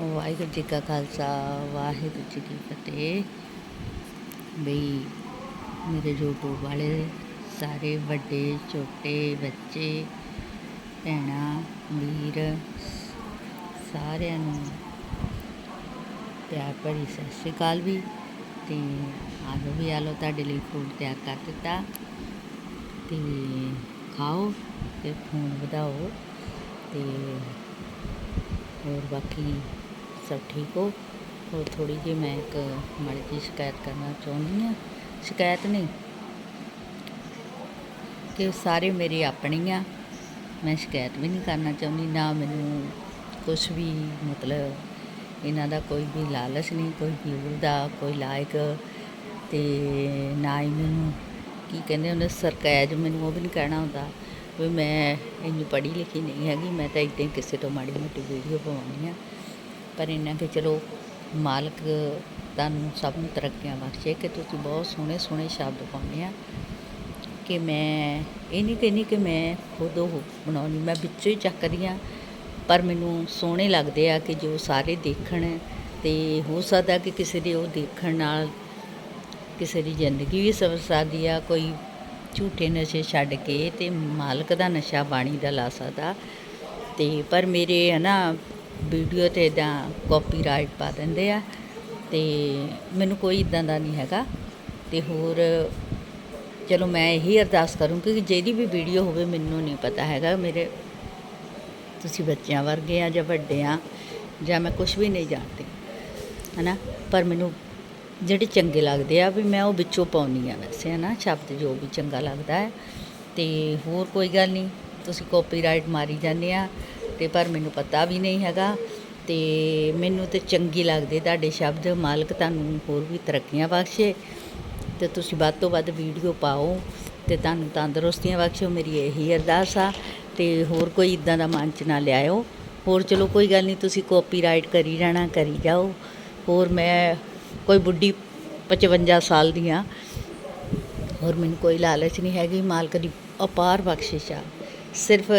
ਵਾਹਿਗੁਰੂ ਜੀ ਕਾ ਖਾਲਸਾ, ਵਾਹਿਗੁਰੂ ਜੀ ਕੀ ਫਤਿਹ। ਬਈ, ਮੇਰੇ YouTube ਵਾਲੇ ਸਾਰੇ ਵੱਡੇ, ਛੋਟੇ ਬੱਚੇ, ਭੈਣਾਂ, ਵੀਰ, ਸਾਰਿਆਂ ਨੂੰ ਪਿਆਰ ਭਰੀ ਸਤਿ ਸ਼੍ਰੀ ਅਕਾਲ ਵੀ, ਤੇ ਆਲੋ ਵੀ ਆਲੋ ਤੁਹਾਡੇ ਲਈ ਫੂਡ ਤਿਆਰ ਕਰ ਦਿੱਤਾ। ਤੇ ਖਾਓ ਤੇ ਖੂਨ ਵਧਾਓ ਤੇ ਹੋਰ ਬਾਕੀ ਸਭ ਠੀਕ ਹੋ? ਹੋਰ ਥੋੜੀ ਜਿਹੀ ਮੈਂ ਇੱਕ ਮਾੜੀ ਜਿਹੀ ਸ਼ਿਕਾਇਤ ਕਰਨਾ ਚਾਹੁੰਦੀ ਹਾਂ। ਸ਼ਿਕਾਇਤ ਨਹੀਂ। ਕਿ ਸਾਰੇ ਮੇਰੇ ਆਪਣੀ ਆ। ਮੈਂ ਸ਼ਿਕਾਇਤ ਵੀ ਨਹੀਂ ਕਰਨਾ ਚਾਹੁੰਦੀ। ਨਾ ਮੈਨੂੰ ਕੁਝ ਵੀ ਮਤਲਬ ਇਹਨਾਂ ਦਾ ਕੋਈ ਵੀ ਲਾਲਚ ਨਹੀਂ, ਕੋਈ ਵਿਊ ਦਾ ਕੋਈ ਲਾਇਕ। ਤੇ ਨਾ ਹੀ ਮੈਨੂੰ ਕੀ ਕਹਿੰਦੇ ਉਹਨੇ ਸਰਕੈਜ ਮੈਨੂੰ ਉਹ ਵੀ ਨਹੀਂ ਕਹਿਣਾ ਹੁੰਦਾ। ਵੀ ਮੈਂ ਇੰਨੀ ਪੜ੍ਹੀ ਲਿਖੀ ਨਹੀਂ ਹੈਗੀ। ਮੈਂ ਤਾਂ ਇੱਦਾਂ ਹੀ ਕਿਸੇ ਤੋਂ ਮਾੜੀ ਮੋਟੀ ਵੀਡੀਓ ਪਾਉਣੀ ਆ ਪਰ ਇਹਨਾਂ ਕਿ ਚਲੋ ਮਾਲਕ ਤੁਹਾਨੂੰ ਸਭ ਨੂੰ ਤਰੱਕੀਆਂ ਬਖਸ਼ੇ ਕਿ ਤੁਸੀਂ ਬਹੁਤ ਸੋਹਣੇ ਸੋਹਣੇ ਸ਼ਬਦ ਪਾਉਂਦੇ ਆ ਕਿ ਮੈਂ ਇਹ ਨਹੀਂ ਕਹਿੰਦੀ ਕਿ ਮੈਂ ਖੁਦ ਉਹ ਬਣਾਉਣੀ, ਮੈਂ ਵਿੱਚੋਂ ਹੀ ਚੱਕਦੀ ਹਾਂ। ਪਰ ਮੈਨੂੰ ਸੋਹਣੇ ਲੱਗਦੇ ਆ ਕਿ ਜੋ ਸਾਰੇ ਦੇਖਣ ਤੇ ਹੋ ਸਕਦਾ ਕਿ ਕਿਸੇ ਦੇ ਉਹ ਦੇਖਣ ਨਾਲ ਕਿਸੇ ਦੀ ਜ਼ਿੰਦਗੀ ਵੀ ਸਵਰ ਸਕਦੀ ਆ, ਕੋਈ ਝੂਠੇ ਨਸ਼ੇ ਛੱਡ ਕੇ ਤੇ ਮਾਲਕ ਦਾ ਨਸ਼ਾ ਬਾਣੀ ਦਾ ਲਾ ਸਕਦਾ। ਤੇ ਪਰ ਮੇਰੇ ਹੈ ਨਾ ਵੀਡੀਓ ਤੇ ਇਦਾਂ ਕਾਪੀਰਾਈਟ ਪਾ ਦਿੰਦੇ ਆ ਤੇ ਮੈਨੂੰ ਕੋਈ ਇਦਾਂ ਦਾ ਨਹੀਂ ਹੈਗਾ ਤੇ ਹੋਰ ਚਲੋ ਮੈਂ ਇਹੀ ਅਰਦਾਸ ਕਰੂੰਗੀ ਕਿ ਜਿਹਦੀ ਵੀ ਵੀਡੀਓ ਹੋਵੇ ਮੈਨੂੰ ਨਹੀਂ ਪਤਾ ਹੈਗਾ, ਮੇਰੇ ਤੁਸੀਂ ਬੱਚਿਆਂ ਵਰਗੇ ਆ ਜਾਂ ਵੱਡੇ ਆ ਜਾਂ ਮੈਂ ਕੁਝ ਵੀ ਨਹੀਂ ਜਾਣਦੀ, ਹਨਾ? ਪਰ ਮੈਨੂੰ ਜਿਹੜੇ ਚੰਗੇ ਲੱਗਦੇ ਆ ਵੀ ਮੈਂ ਉਹ ਵਿੱਚੋਂ ਪਾਉਣੀ ਆ ਵੈਸੇ, ਹਨਾ? ਸ਼ਬਦ ਜੋ ਵੀ ਚੰਗਾ ਲੱਗਦਾ ਹੈ ਤੇ ਹੋਰ ਕੋਈ ਗੱਲ ਨਹੀਂ, ਤੁਸੀਂ ਕਾਪੀਰਾਈਟ ਮਾਰੀ ਜਾਂਦੇ ਆ ਤੇ ਪਰ ਮੈਨੂੰ ਪਤਾ ਵੀ ਨਹੀਂ ਹੈਗਾ ਤੇ ਮੈਨੂੰ ਤੇ ਚੰਗੀ ਲੱਗਦੇ ਤੁਹਾਡੇ ਸ਼ਬਦ, ਮਾਲਕ ਤੁਹਾਨੂੰ ਹੋਰ ਵੀ ਤਰੱਕੀਆਂ ਬਖਸ਼ੇ ਤੇ ਤੁਸੀਂ ਵੱਧ ਤੋਂ ਵੱਧ ਵੀਡੀਓ ਪਾਓ ਤੇ ਤੁਹਾਨੂੰ ਤੰਦਰੁਸਤੀਆਂ ਬਖਸ਼ੋ, ਮੇਰੀ ਇਹੀ ਅਰਦਾਸ ਆ ਤੇ ਹੋਰ ਕੋਈ ਇਦਾਂ ਦਾ ਮਨ ਚ ਨਾ ਲਿਆਇਓ। ਹੋਰ ਚਲੋ ਕੋਈ ਗੱਲ ਨਹੀਂ, ਤੁਸੀਂ ਕਾਪੀਰਾਈਟ ਕਰੀ ਜਾਣਾ ਕਰੀ ਜਾਓ। ਹੋਰ ਮੈਂ ਕੋਈ ਬੁੱਢੀ 55 ਸਾਲ ਦੀ ਆ। ਹੋਰ ਮੈਨੂੰ ਕੋਈ ਲਾਲਚ ਨਹੀਂ ਹੈਗੀ, ਮਾਲਕ ਦੀ ਅਪਾਰ ਬਖਸ਼ਿਸ਼ ਆ। ਸਿਰਫ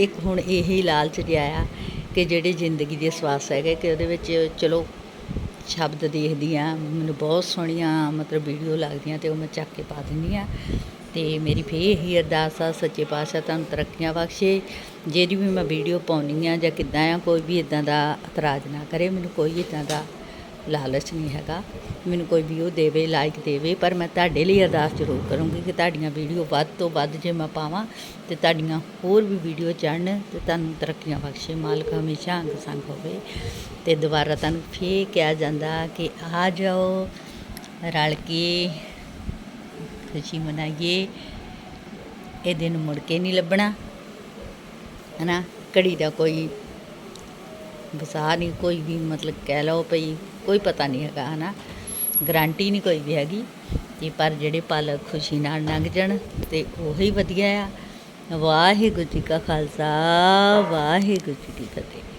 ਇੱਕ ਹੁਣ ਇਹੀ ਲਾਲਚ ਜਿਹਾ ਆ ਕਿ ਜਿਹੜੇ ਜ਼ਿੰਦਗੀ ਦੇ ਸਵਾਸ ਹੈਗੇ ਕਿ ਉਹਦੇ ਵਿੱਚ ਚਲੋ ਸ਼ਬਦ ਦੇਖਦੀ ਆ ਮੈਨੂੰ ਬਹੁਤ ਸੋਹਣੀਆਂ ਮਤਲਬ ਵੀਡੀਓ ਲੱਗਦੀਆਂ ਤੇ ਉਹ ਮੈਂ ਚੱਕ ਕੇ ਪਾ ਦਿੰਦੀ ਆ ਤੇ ਮੇਰੀ ਫੇਰ ਇਹੀ ਅਰਦਾਸ ਆ, ਸੱਚੇ ਪਾਤਸ਼ਾਹ ਤੁਹਾਨੂੰ ਤਰੱਕੀਆਂ ਬਖਸ਼ੇ। ਜਿਹੜੀ ਵੀ ਮੈਂ ਵੀਡੀਓ ਪਾਉਣੀ ਆ ਜਾਂ ਕਿੱਦਾਂ ਆ, ਕੋਈ ਵੀ ਇਦਾਂ ਦਾ ਇਤਰਾਜ਼ ਨਾ ਕਰੇ, ਮੈਨੂੰ ਕੋਈ ਇਦਾਂ ਦਾ ਲਾਲਚ ਨਹੀਂ ਹੈਗਾ। ਮੈਨੂੰ ਕੋਈ ਵੀ ਦੇਵੇ ਲਾਈਕ ਦੇਵੇ, ਪਰ ਮੈਂ ਤੁਹਾਡੇ ਲਈ ਅਰਦਾਸ ਜ਼ਰੂਰ ਕਰੂੰਗੀ ਕਿ ਤੁਹਾਡੀਆਂ ਵੀਡੀਓ ਵੱਧ ਤੋਂ ਵੱਧ ਜੇ ਮੈਂ ਪਾਵਾਂ ਤੇ ਤੁਹਾਡੀਆਂ ਹੋਰ ਵੀ ਵੀਡੀਓ ਚੜਨ ਤੇ ਤੁਹਾਨੂੰ ਤਰੱਕੀਆਂ ਬਖਸ਼ੇ। ਮਾਲਕ ਹਮੇਸ਼ਾ ਅੰਗ ਸੰਗ ਹੋਵੇ ਤੇ ਦੁਬਾਰਾ ਤੁਹਾਨੂੰ ਫੇਰ ਕਿਹਾ ਜਾਂਦਾ ਕਿ ਆ ਜਾਓ, ਰਲ ਕੇ ਖੁਸ਼ੀ ਮਨਾਈਏ। ਇਹ ਦਿਨ ਮੁੜ ਕੇ ਨਹੀਂ ਲੱਭਣਾ, ਹਨਾ? ਘੜੀ ਦਾ ਕੋਈ ਵਸਾ ਨਹੀਂ, ਕੋਈ ਵੀ ਮਤਲਬ ਕਹਿ ਲਓ ਭਈ ਕੋਈ ਪਤਾ ਨਹੀਂ ਹੈਗਾ, ਹਨਾ? ਗਰੰਟੀ ਨਹੀਂ ਕੋਈ ਵੀ ਹੈਗੀ ਤੇ ਪਰ ਜਿਹੜੇ ਪਲ ਖੁਸ਼ੀ ਨਾਲ ਲੰਘ ਜਾਣ ਤੇ ਉਹੀ ਵਧੀਆ ਆ। ਵਾਹਿਗੁਰੂ ਜੀ ਕਾ ਖਾਲਸਾ, ਵਾਹਿਗੁਰੂ ਜੀ ਕੀ ਫਤਿਹ।